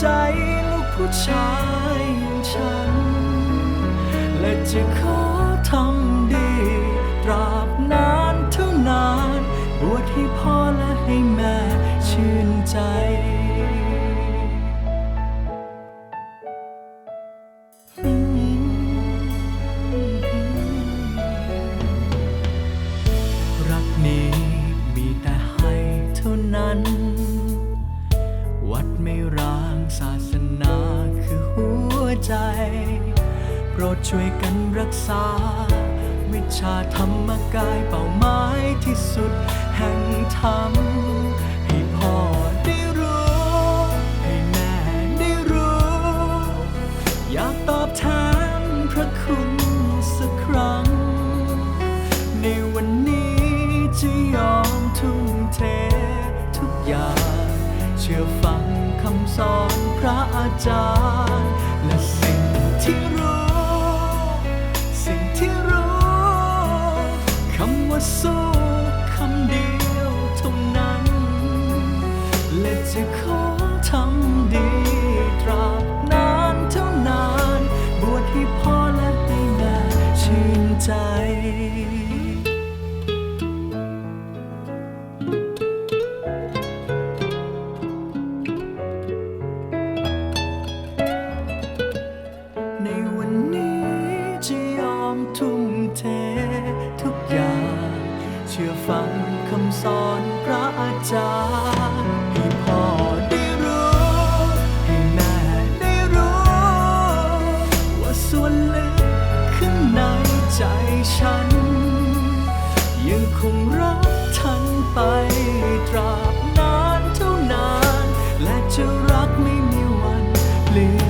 ใจลูกผู้ชายอย่างฉัน และจะขอ ศาสนาคือหัวใจ โปรดช่วยกันรักษา วิชาธรรมกายเป้าหมายที่สุดแห่งธรรม ให้พ่อได้รู้ ให้แม่ได้รู้ อยากตอบแทนพระคุณสักครั้ง ในวันนี้จะยอมทุ่มเททุกอย่างำสอนพระอาจารย์ และสิ่งที่รู้ สิ่งที่รู้คำว่าสู้คำเดียวเท่านั้น และจะขอ ฟังคำสอนพระอาจารย์ให้พ่อได้รู้ ให้แม่ได้รู้ ว่าส่วนลึกข้างในใจฉัน ยังคงรักท่านไปตราบนานเท่านาน และจะรักไม่มีวันเปลี่ยน